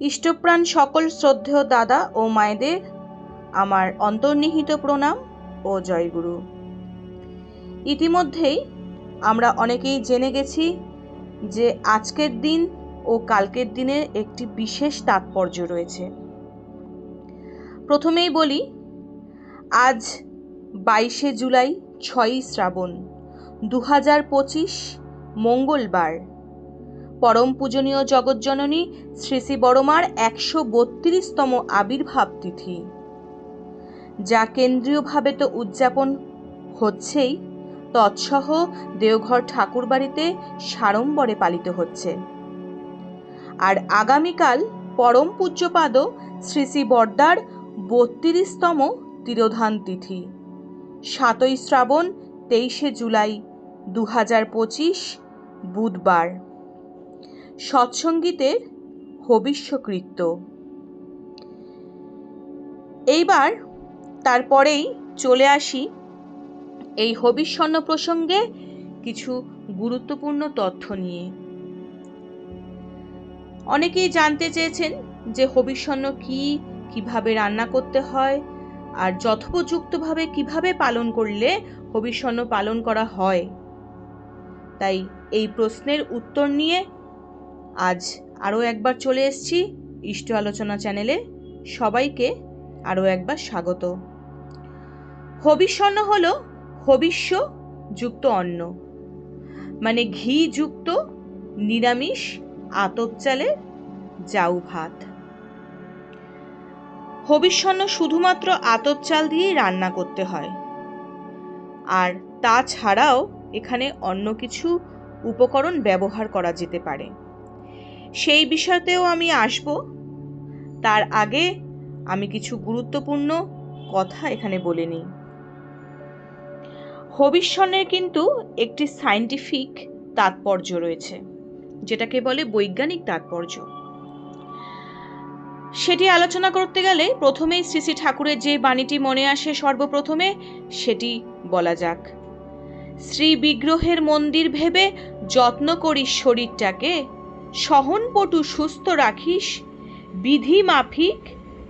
ইষ্টপ্রাণ সকল শ্রদ্ধেয় দাদা ও মায়েদের আমার অন্তর্নিহিত প্রণাম ও জয়গুরু। ইতিমধ্যেই আমরা অনেকেই জেনে গেছি যে আজকের দিন ও কালকের দিনের একটি বিশেষ তাৎপর্য রয়েছে। প্রথমেই বলি, আজ বাইশে জুলাই ছয়ই শ্রাবণ দু হাজার পঁচিশ মঙ্গলবার। পরম পূজনীয় জগজ্জননী শ্রী শ্রী বড়মার একশো বত্রিশতম আবির্ভাব তিথি। যা কেন্দ্রীয়ভাবে তো উদযাপন হচ্ছেই, তৎসহ দেওঘর ঠাকুরবাড়িতে সাড়ম্বরে পালিত হচ্ছে। আর আগামীকাল পরম পূজ্যপাদ শ্রী শ্রী বর্দার বত্রিশতম তিরোধান তিথি, সাতই শ্রাবণ তেইশে জুলাই দু হাজার পঁচিশ বুধবার। সৎসঙ্গীতের হবিষ্যকৃত্য এইবার তারপরেই চলে আসি এই হবিষ্যন্ন প্রসঙ্গে কিছু গুরুত্বপূর্ণ তথ্য নিয়ে। অনেকেই জানতে চেয়েছেন যে হবিষ্যন্ন কি, কীভাবে রান্না করতে হয় আর যথোপযুক্তভাবে কীভাবে পালন করলে হবিষ্যন্ন পালন করা হয়। তাই এই প্রশ্নের উত্তর নিয়ে আজ আরও একবার চলে এসছি ইষ্ট আলোচনা চ্যানেলে। সবাইকে আরও একবার স্বাগত। হবিষ্যন্ন হল হবিষ্য যুক্ত অন্ন। মানে ঘি যুক্ত নিরামিষ আতপ চালের জাউ ভাত। হবিষ্যন্ন শুধুমাত্র আতপ চাল দিয়েই রান্না করতে হয়। আর তাছাড়াও এখানে অন্য কিছু উপকরণ ব্যবহার করা যেতে পারে। সেই বিষয়তেও আমি আসব। তার আগে আমি কিছু গুরুত্বপূর্ণ কথা এখানে বলে নিই। হবিষ্যণের কিন্তু একটি সাইন্টিফিক তাৎপর্য রয়েছে, যেটাকে বলে বৈজ্ঞানিক তাৎপর্য। সেটি আলোচনা করতে গেলে প্রথমেই শ্রী শ্রী ঠাকুরের যে বাণীটি মনে আসে সর্বপ্রথমে, সেটি বলা যাক। শ্রী বিগ্রহের মন্দির ভেবে যত্ন করি শরীরটাকে সহনপটু সুস্থ রাখিস, বিধি মাফিক,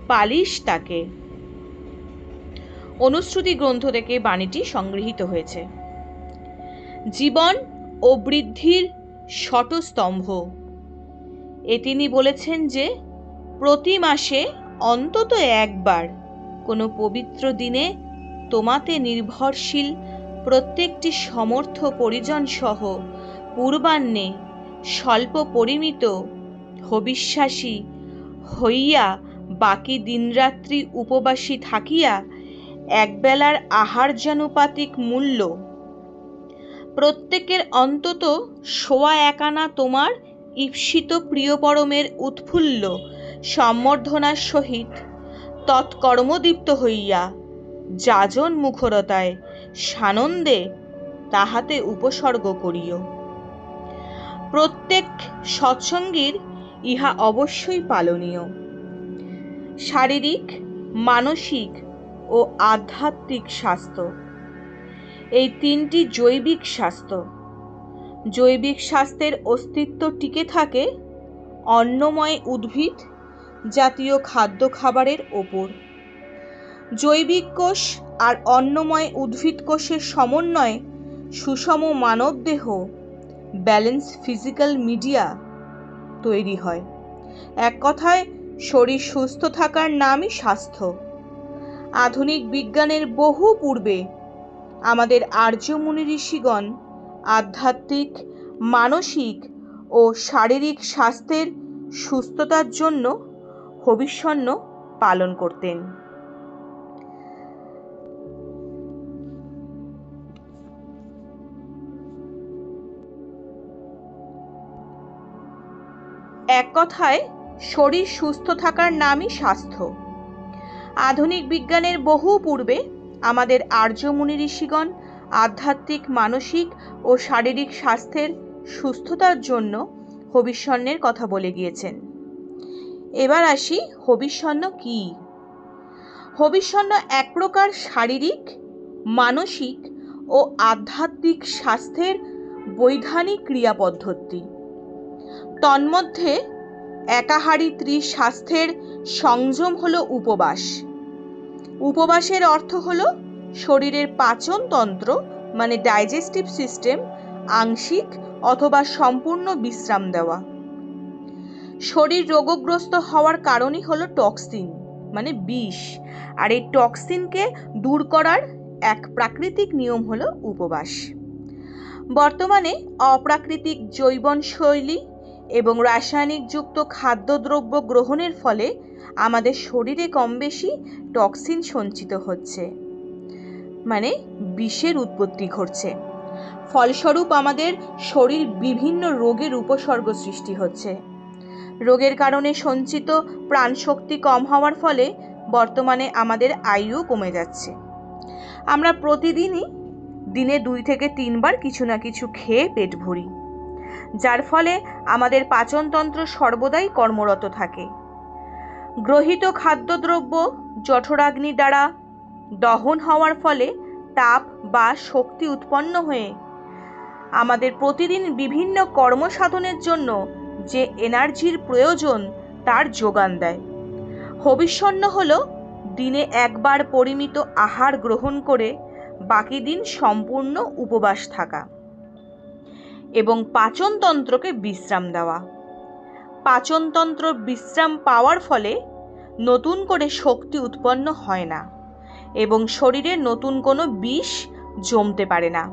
পালিশ তাকে। অনুশ্রুতি গ্রন্থ থেকে বাণীটি সংগৃহীত হয়েছে। জীবন ও বৃদ্ধির শটস্তম্ভ এ তিনি বলেছেন যে, প্রতি মাসে অন্তত একবার কোনো পবিত্র দিনে তোমাতে নির্ভরশীল প্রত্যেকটি সমর্থ পরিজন সহ পূর্বাহ্নে স্বল্প পরিমিত হবিশ্বাসী হইয়া বাকি দিনরাত্রি উপবাসী থাকিয়া একবেলার আহার আহার্যানুপাতিক মূল্য। প্রত্যেকের অন্তত সোয়া একানা তোমার ঈপ্সিত প্রিয়পরমের উৎফুল্ল সম্বর্ধনার সহিত তৎকর্মদীপ্ত হইয়া যাজন মুখরতায় সানন্দে তাহাতে উপসর্গ করিও। প্রত্যেক সৎসঙ্গীর ইহা অবশ্যই পালনীয়। শারীরিক, মানসিক ও আধ্যাত্মিক স্বাস্থ্য। এই তিনটি জৈবিক স্বাস্থ্য। জৈবিক স্বাস্থ্যের অস্তিত্ব টিকে থাকে অন্নময় উদ্ভিদ জাতীয় খাদ্য খাবারের ওপর। জৈবিক কোষ আর অন্নময় উদ্ভিদ কোষের সমন্বয়ে সুষম মানবদেহ ব্যালেন্স ফিজিক্যাল মিডিয়া তৈরি হয়। এক কথায়, শরীর সুস্থ থাকার নামই স্বাস্থ্য। আধুনিক বিজ্ঞানের বহু পূর্বে আমাদের আর্যমুনি ঋষিগণ আধ্যাত্মিক, মানসিক ও শারীরিক স্বাস্থ্যের সুস্থতার জন্য হবিষ্যন্ন পালন করতেন। এক কথায়, শরীর সুস্থ থাকার নামই স্বাস্থ্য। আধুনিক বিজ্ঞানের বহু পূর্বে আমাদের আর্য মুনি ঋষিগণ আধ্যাত্মিক, মানসিক ও শারীরিক স্বাস্থ্যের সুস্থতার জন্য হবিষ্যন্নের কথা বলে গিয়েছেন। এবার আসি হবিষ্যন্ন কি? হবিষ্যন্ন এক প্রকার শারীরিক, মানসিক ও আধ্যাত্মিক স্বাস্থ্যের বৈধানিক ক্রিয়া পদ্ধতি তন্মধ্যে একাহারি ত্রিস্বাস্থ্যের সংযম হল উপবাস। উপবাসের অর্থ হল শরীরের পাচনতন্ত্র মানে ডাইজেস্টিভ সিস্টেম আংশিক অথবা সম্পূর্ণ বিশ্রাম দেওয়া। শরীর রোগগ্রস্ত হওয়ার কারণই হলো টক্সিন মানে বিষ। আর এই টক্সিনকে দূর করার এক প্রাকৃতিক নিয়ম হলো উপবাস। বর্তমানে অপ্রাকৃতিক জৈবনশৈলী এবং রাসায়নিকযুক্ত খাদ্যদ্রব্য গ্রহণের ফলে আমাদের শরীরে কম বেশি টক্সিন সঞ্চিত হচ্ছে মানে বিষের উৎপত্তি ঘটছে। ফলস্বরূপ আমাদের শরীর বিভিন্ন রোগের উপসর্গ সৃষ্টি হচ্ছে। রোগের কারণে সঞ্চিত প্রাণশক্তি কম হওয়ার ফলে বর্তমানে আমাদের আয়ু কমে যাচ্ছে। আমরা প্রতিদিনই দিনে দুই থেকে তিনবার কিছু না কিছু খেয়ে পেট ভরি। যার ফলে আমাদের পাচনতন্ত্র সর্বদাই কর্মরত থাকে। গ্রহিত খাদ্যদ্রব্য জঠরাগ্নি দ্বারা দহন হওয়ার ফলে তাপ বা শক্তি উৎপন্ন হয়ে আমাদের প্রতিদিন বিভিন্ন কর্মসাধনের জন্য যে এনার্জির প্রয়োজন তার যোগান দেয়। হবিষ্যন্ন হল দিনে একবার পরিমিত আহার গ্রহণ করে বাকি দিন সম্পূর্ণ উপবাস থাকা। এবং পাচনতন্ত্রকে বিশ্রাম দেওয়া। পাচনতন্ত্র বিশ্রাম পাওয়ার ফলে নতুন করে শক্তি উৎপন্ন হয় না এবং শরীরে নতুন কোনো বিষ জমতে পারে না।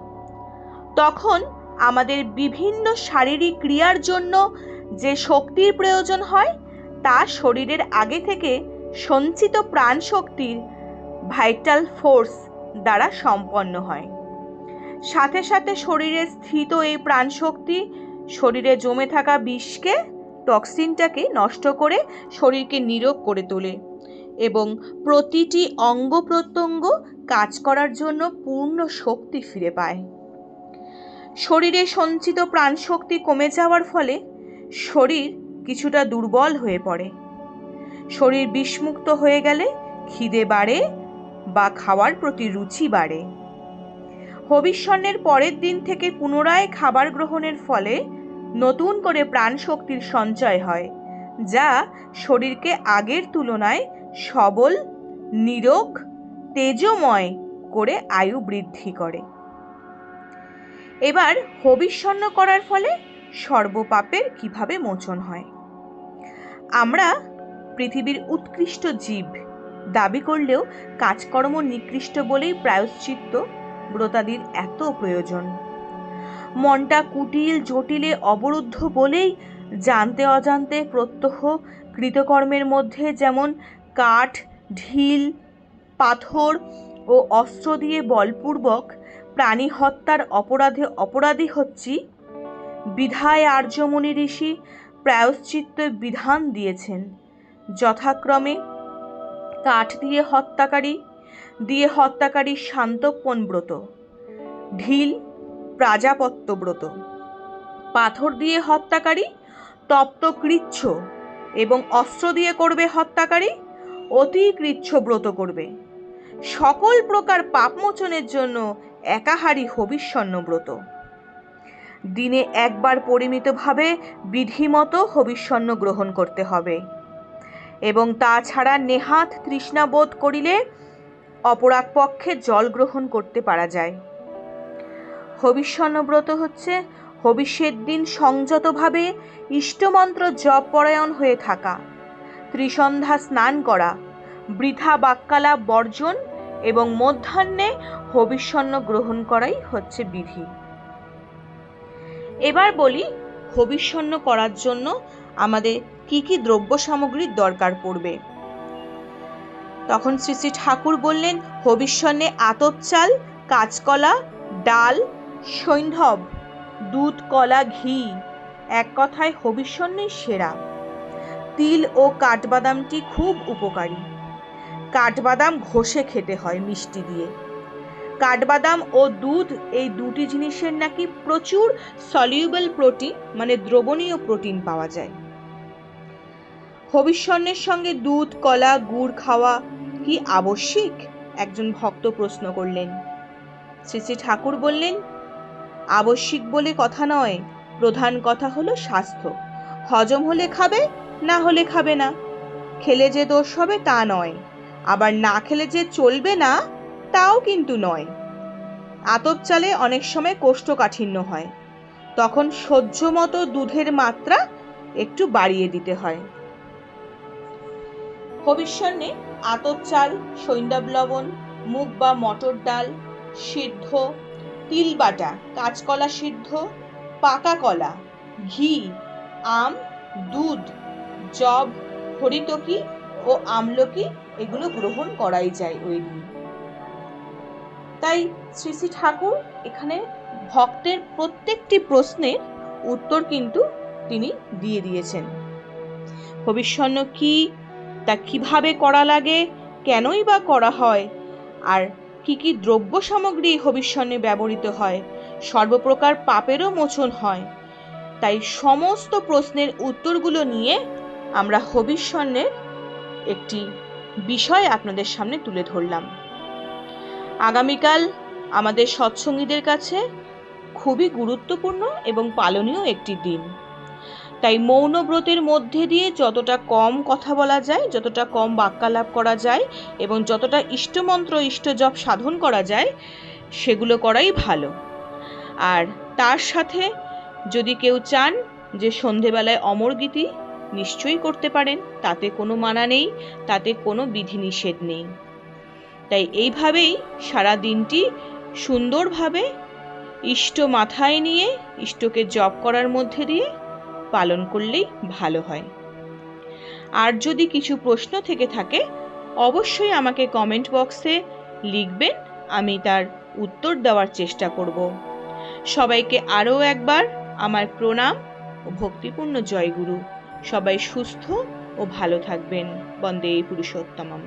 তখন আমাদের বিভিন্ন শারীরিক ক্রিয়ার জন্য যে শক্তির প্রয়োজন হয়, তা শরীরের আগে থেকে সঞ্চিত প্রাণ শক্তির ভাইটাল ফোর্স দ্বারা সম্পন্ন হয়। সাথে সাথে শরীরে স্থিত এই প্রাণশক্তি, শরীরে জমে থাকা বিষকে, টক্সিনটাকে নষ্ট করে শরীরকে নিরোগ করে তোলে এবং প্রতিটি অঙ্গ প্রত্যঙ্গ কাজ করার জন্য পূর্ণ শক্তি ফিরে পায়। শরীরে সঞ্চিত প্রাণশক্তি কমে যাওয়ার ফলে শরীর কিছুটা দুর্বল হয়ে পড়ে। শরীর বিষমুক্ত হয়ে গেলে খিদে বাড়ে বা খাওয়ার প্রতি রুচি বাড়ে। হবিষ্যন্নের পরের দিন থেকে পুনরায় খাবার গ্রহণের ফলে নতুন করে প্রাণশক্তির সঞ্চয় হয়, যা শরীরকে আগের তুলনায় সবল, নিরোগ, তেজময় করে আয়ু বৃদ্ধি করে। এবার হবিষ্যন্ন করার ফলে সর্বপাপের কীভাবে মোচন হয়? আমরা পৃথিবীর উৎকৃষ্ট জীব দাবি করলেও কাজকর্ম নিকৃষ্ট বলেই প্রায়শ্চিত্ত ব্রতাদির এত প্রয়োজন। মনটা কুটিল জটিলে অবরুদ্ধ বলেই জানতে অজান্তে প্রত্যহ কৃতকর্মের মধ্যে যেমন কাঠ, ঢিল, পাথর ও অস্ত্র দিয়ে বলপূর্বক প্রাণী হত্যার অপরাধে অপরাধী হচ্ছি, বিধায় আর্যমণি ঋষি প্রায়শ্চিত্ত বিধান দিয়েছেন। যথাক্রমে কাঠ দিয়ে হত্যাকারী দিয়ে হত্যাকারী শান্তপন ব্রত ঢিল প্রাজাপত্য ব্রত পাথর দিয়ে হত্যাকারী তপ্ত কৃচ্ছ এবং অস্ত্র দিয়ে করবে হত্যাকারী অতি কৃচ্ছ ব্রত করবে। সকল প্রকার পাপমোচনের জন্য একাহারি হবিষ্যন্ন ব্রত দিনে একবার পরিমিতভাবে বিধিমতো হবিষ্যন্ন গ্রহণ করতে হবে। এবং তাছাড়া নেহাত তৃষ্ণাবোধ করিলে অপরাগ পক্ষে জল গ্রহণ করতে পারা যায়। হবিষ্যন্নব্রত হচ্ছে হবিষ্যের দিন সংযতভাবে ইষ্টমন্ত্র জপ পরায়ণ হয়ে থাকা, ত্রিসন্ধ্যা স্নান করা, বৃথা বাক্যালাপ বর্জন এবং মধ্যাহ্নে হবিষ্যন্ন গ্রহণ করাই হচ্ছে বিধি। এবার বলি, হবিষ্যন্ন করার জন্য আমাদের কি কি দ্রব্য সামগ্রীর দরকার পড়বে? তখন শ্রী শ্রী ঠাকুর বললেন হবিষ্যন্নে আতপ চাল, কাঁচকলা, ডাল সৈন্ধব দুধ, কলা, ঘি, এক কথায় হবিষ্যন্নেই সেরা। তিল ও কাঠবাদামটি খুব উপকারী। কাঠবাদাম ঘষে খেতে হয় মিষ্টি দিয়ে। কাঠবাদাম ও দুধ এই দুটি জিনিসের নাকি প্রচুর সলিউবল প্রোটিন মানে দ্রবণীয় প্রোটিন পাওয়া যায়। হবিষ্যন্নের সঙ্গে দুধ, কলা, গুড় খাওয়া কি আবশ্যিক? একজন ভক্ত প্রশ্ন করলেন। শ্রী শ্রী ঠাকুর বললেন, আবশ্যিক বলে কথা নয়, প্রধান কথা হলো স্বাস্থ্য। হজম হলে খাবে, না হলে খাবে না। খেলে যে দোষ হবে তা নয়। আবার না খেলে যে চলবে না, তাও কিন্তু নয়। আতপ চালে অনেক সময় কোষ্ঠকাঠিন্য হয়। তখন সহ্য মতো দুধের মাত্রা একটু বাড়িয়ে দিতে হয়। ভবিষ্যণে আতপ চাল সৈন্দাব লবণ, মুগ বা মটর ডাল, সিদ্ধ, তিল বাটা, কাঁচকলা সিদ্ধ, পাকা কলা, ঘি, আম, দুধ জব হরিতকি ও আমলকি এগুলো গ্রহণ করাই যায় ওই দিন। তাই শ্রী শ্রী ঠাকুর এখানে ভক্তের প্রত্যেকটি প্রশ্নের উত্তর কিন্তু তিনি দিয়ে দিয়েছেন। ভবিষ্যন্ন কি তা কীভাবে করা লাগে, কেনই বা করা হয়, আর কি কি দ্রব্য সামগ্রী হবিষ্যণে ব্যবহৃত হয়, সর্বপ্রকার পাপেরও মোচন হয়। তাই সমস্ত প্রশ্নের উত্তরগুলো নিয়ে আমরা হবিষ্যণের একটি বিষয় আপনাদের সামনে তুলে ধরলাম। আগামীকাল আমাদের সৎসঙ্গীদের কাছে খুবই গুরুত্বপূর্ণ এবং পালনীয় একটি দিন। তাই মৌনব্রতের মধ্যে দিয়ে যতটা কম কথা বলা যায়, যতটা কম বাক্যালাপ করা যায় এবং যতটা ইষ্টমন্ত্র, ইষ্টজপ সাধন করা যায়, সেগুলো করাই ভালো। আর তার সাথে যদি কেউ চান যে সন্ধেবেলায় অমরগীতি নিশ্চয়ই করতে পারেন, তাতে কোনো মানা নেই, তাতে কোনো বিধিনিষেধ নেই। তাই এইভাবেই সারা দিনটি সুন্দরভাবে ইষ্ট মাথায় নিয়ে, ইষ্টকে জপ করার মধ্যে দিয়ে পালন করলেই ভালো হয়। আর যদি কিছু প্রশ্ন থেকে থাকে, অবশ্যই আমাকে কমেন্ট বক্সে লিখবেন, আমি তার উত্তর দেওয়ার চেষ্টা করব। সবাইকে আরও একবার আমার প্রণাম ও ভক্তিপূর্ণ জয়গুরু। সবাই সুস্থ ও ভালো থাকবেন। বন্দে পুরুষোত্তমম।